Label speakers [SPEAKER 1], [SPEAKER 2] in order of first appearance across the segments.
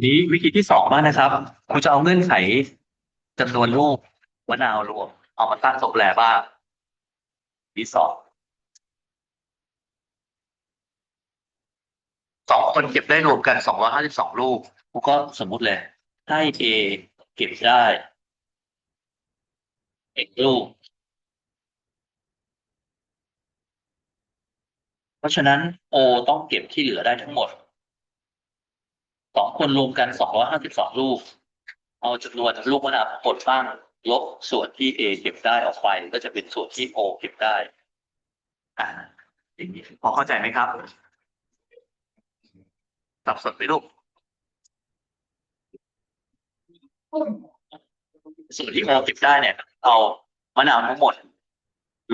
[SPEAKER 1] ทีนี้วิธีที่สองบ้างนะครับคุณจะเอาเงื่อนไขจำนวนลูกมะนาวรวม เอามาตั้งตัวแปรบ้างที่สองสองคนเก็บได้รวมกันสองร้อยห้าสิบสองลูกกูก็สมมุติเลย ให้ A เก็บได้เอ็ลูก เพราะฉะนั้น O ต้องเก็บที่เหลือได้ทั้งหมด สองคนรวมกันสองร้อยห้าสิบสองลูก เอาจำนวนลูกมะนาวทั้งหมดบ้าง ลบส่วนที่ A เก็บได้ออกไปก็จะเป็นส่วนที่ O เก็บได้อ่าอย่างนี้พอเข้าใจไหมครับสับสนไหมลูกส่วนที่ O เก็บได้เนี่ยเอามะนาวทั้งหมด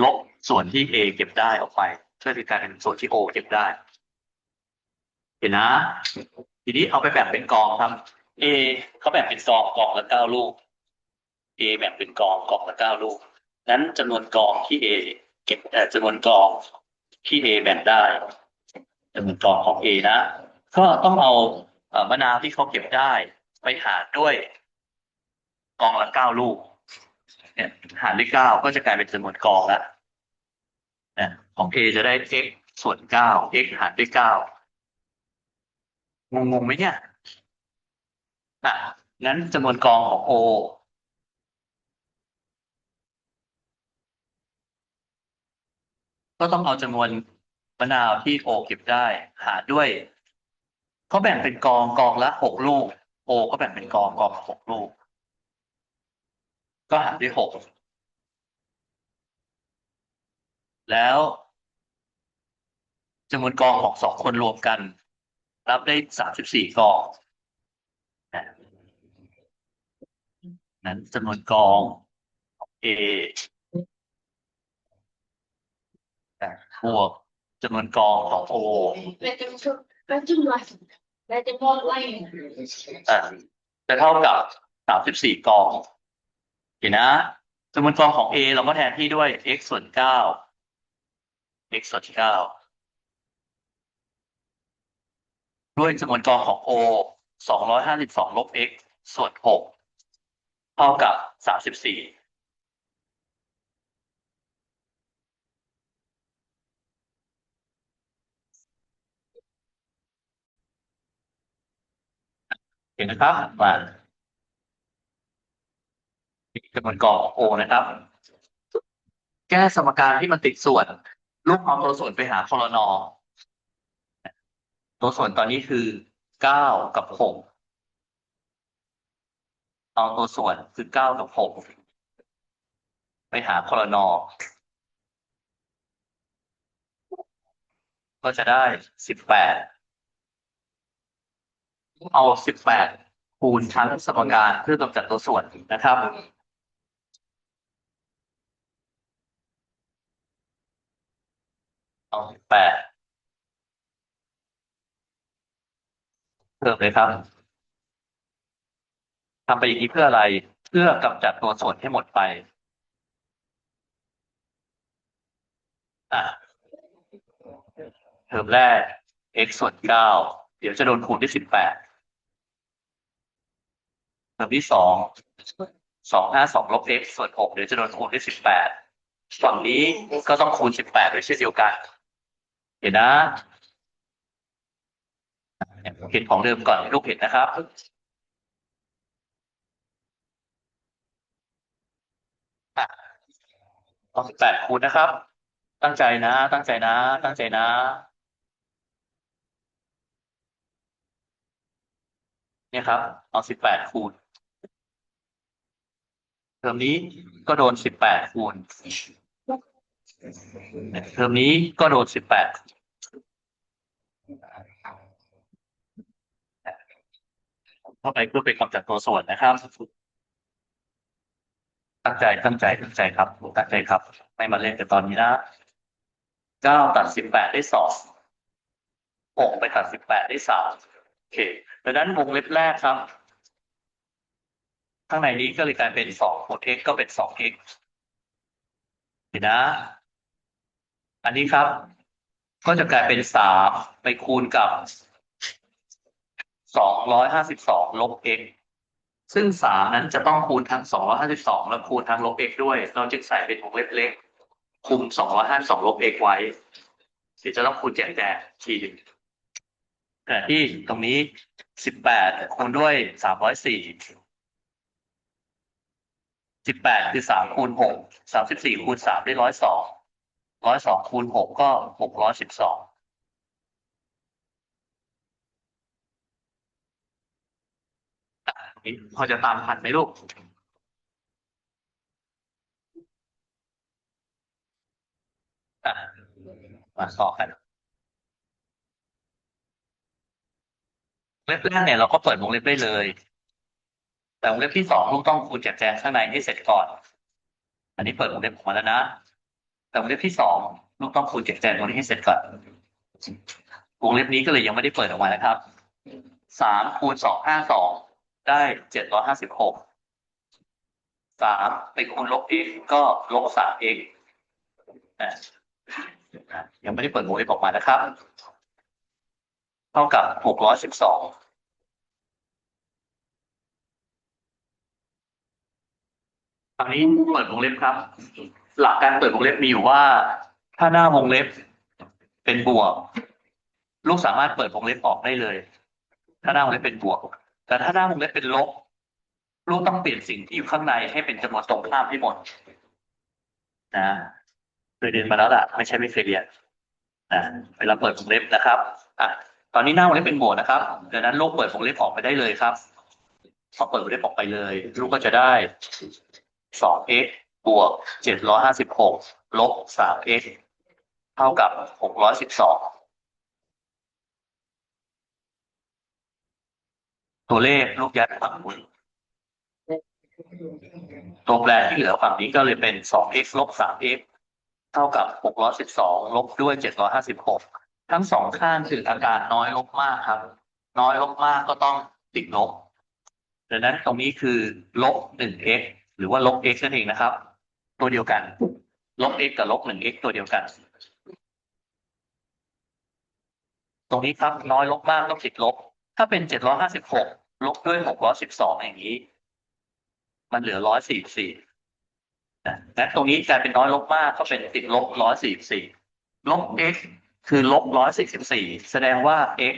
[SPEAKER 1] ลบส่วนที่ A เก็บได้ออกไปช่วยเป็นการเป็นส่วนที่ O เก็บได้ เห็นนะ ทีนี้เอาไปแบ่งเป็นกองครับ A เขาแบ่งเป็นกองกองละเก้าลูก A แบ่งเป็นกองกองละเก้าลูก นั้นจำนวนกองที่ A เก็บจำนวนกองที่ A แบ่งได้จำนวนกองของ A นะ ก็ต้องเอามะนาวที่เขาเก็บได้ ไปหารด้วย กองละเก้าลูก เนี่ยหารด้วยเก้าก็จะกลายเป็นจำนวนกองละนะของ A จะได้ x ส่วนเก้า x หารด้วยเก้า งงงไหมเนี่ยอะงั้นจำนวนกองของ O ก็ต้องเอาจำนวนมะนาวที่ O เก็บได้ หารด้วยเขาแบ่งเป็นกองกองละหกลูก O ก็แบ่งเป็นกองกองหกลูก ก็หารด้วยหกแล้วจำนวนกองของสองคนรวมกัน รับได้สามสิบสี่กองนั้นจำนวนกองของ A บวกจำนวนกองของ O
[SPEAKER 2] Let them cook, let them like, let them all like.
[SPEAKER 1] อะจะเท่ากับสามสิบสี่กองเห็นนะจำนวนกองของ A เราก็แทนที่ด้วย x ส่วนเก้า x ส่วนเก้า ด้วยจำนวนกองของ O สองร้อยห้าสิบสองลบ x ส่วนหกเท่ากับสามสิบสี่เห็นนะครับมาจำนวนกองของ O นะครับ แก้สมการที่มันติดส่วน ลูกเอามตัวส่วนไปหาคอรนอ ตัวส่วนตอนนี้คือเก้ากับหกเอาตัวส่วนคือเก้ากับหกไปหาคอรนอก็จะได้สิบแปดเอาสิบแปดคูณทั้งสมการเพื่อกำจัดตัวส่วนนะครับเอาสิบแปด พิ่มเลยครับทำไปอย่างนี้เพื่ออะไร เพื่อกำจัดตัวส่วนให้หมดไปอะเทอมแรก x ส่วนเก้าเดี๋ยวจะโดนคูณด้วยสิบแปดเทอมที่สองสองห้าสองลบ x ส่วนหกเดี๋ยวจะโดนคูณด้วยสิบแปดฝั่งนี้ก็ต้องคูณสิบแปดด้วยเช่นเดียวกัน เห็นนะ เห็นของเดิมก่อนลูกเห็นนะครับต้องสิบแปดคูณนะครับ ตั้งใจนะ ตั้งใจนะ ตั้งใจนะ เนี่ยครับเอาสิบแปดคูณเทอมนี้ก็โดนสิบแปดคูณเทอมนี้ก็โดนสิบแปด เข้าไปเพื่อไปกำจัดตัวส่วนนะครับ ตั้งใจตั้งใจตั้งใจครับตั้งใจครับ ไม่มาเล่นกันตอนนี้นะเก้าตัดสิบแปดได้สองหกไปตัดสิบแปดได้สามโอเคดังนั้นวงเล็บแรกครับ ข้างในนี้ก็เลยกลายเป็นสองคูณ x ก็เป็นสอง x เห็นนะ อันนี้ครับ ก็จะกลายเป็นสามไปคูณกับ สองร้อยห้าสิบสองลบ x ซึ่งสามนั้นจะต้องคูณทั้งสองร้อยห้าสิบสองและคูณทั้งลบ x ด้วย เราจึงใส่เป็นวงเล็บเล็ก คุมสองร้อยห้าสองลบ x ไว้เดี๋ยวจะต้องคูณแจกแจกทีหนึ่งแต่ที่ตรงนี้สิบแปดคูณด้วยสามร้อยสี่สิบแปดคือสามคูณหกสามสิบสี่คูณสามได้ร้อยสองร้อยสองคูณหกก็หกร้อยสิบสอง พอจะตามทันไหมลูกมาต่อกันเล็บแรกเนี่ยเราก็เปิดวงเล็บได้เลย แต่วงเล็บที่สองลูกต้องคูณแจกแจงข้างในให้เสร็จก่อน อันนี้เปิดวงเล็บออกมาแล้วนะ แต่วงเล็บที่สองลูกต้องคูณแจกแจงตรงนี้ให้เสร็จก่อน วงเล็บนี้ก็เลยยังไม่ได้เปิดออกมานะครับ สามคูณสองห้าสอง ได้เจ็ดร้อยห้าสิบหกสามไปคูณลบ x ก็ลบสาม x อะยังไม่ได้เปิดวงเล็บออกมานะครับ เท่ากับหกร้อยสิบสองคราวนี้เปิดวงเล็บครับ หลักการเปิดวงเล็บมีอยู่ว่า ถ้าหน้าวงเล็บเป็นบวก ลูกสามารถเปิดวงเล็บออกได้เลย ถ้าหน้าวงเล็บเป็นบวก แต่ถ้าหน้าวงเล็บเป็นลบลูกต้องเปลี่ยนสิ่งที่อยู่ข้างในให้เป็นจำนวนตรงข้ามให้หมดนะเคยเรียนมาแล้วล่ะ ไม่ใช่ไม่เคยเรียนนะเวลาเปิดวงเล็บนะครับอะตอนนี้หน้าวงเล็บเป็นบวกนะครับดังนั้นลูกเปิดวงเล็บออกไปได้เลยครับพอเปิดวงเล็บออกไปเลย ลูกก็จะได้สอง x บวกเจ็ดร้อยห้าสิบหกลบสาม x เท่ากับหกร้อยสิบสอง ตัวเลขลูกยัดฝั่งบนตัวแปรที่เหลือฝั่งนี้ก็เลยเป็นสอง x ลบสาม x เท่ากับหกร้อยสิบสองลบด้วยเจ็ดร้อยห้าสิบหกทั้งสองข้างคืออาการน้อยลบมากครับ น้อยลบมากก็ต้องติดลบ ดังนั้นตรงนี้คือลบหนึ่ง x หรือว่าลบ x นั่นเองนะครับ ตัวเดียวกัน ลบ x กับลบหนึ่ง x ตัวเดียวกัน ตรงนี้ครับน้อยลบมากต้องติดลบ ถ้าเป็นเจ็ดร้อยห้าสิบหกลบด้วยหกร้อยสิบสองอย่างนี้ มันเหลือร้อยสี่สี่นะตรงนี้กลายเป็นน้อยลบมากก็เป็นติดลบร้อยสี่สี่ลบ x คือลบร้อยสี่สิบสี่แสดงว่า x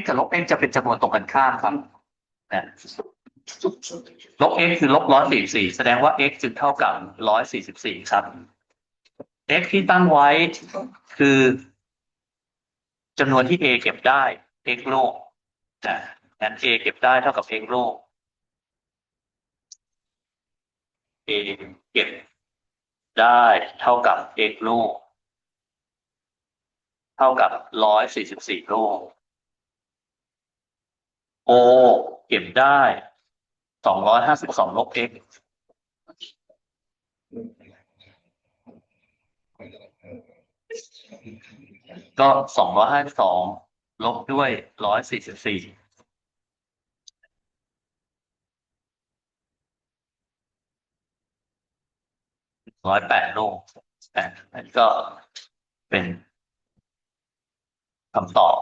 [SPEAKER 1] x กับลบ x จะเป็นจำนวนตรงกันข้ามครับนะลบ x คือลบร้อยสี่สี่แสดงว่า x จึงเท่ากับร้อยสี่สิบสี่ครับ x ที่ตั้งไว้คือจำนวนที่ a เก็บได้ x โลก นะงั้น a เก็บได้เท่ากับ x โลก a เก็บได้เท่ากับ x ลูก เท่ากับร้อยสี่สิบสี่ลูก o เก็บได้สองร้อยห้าสิบสองลบ x ก็สองร้อยห้าสิบสอง ลบด้วยร้อยสี่สิบสี่ร้อยแปดลูกอะอันนี้ก็เป็นคำตอบ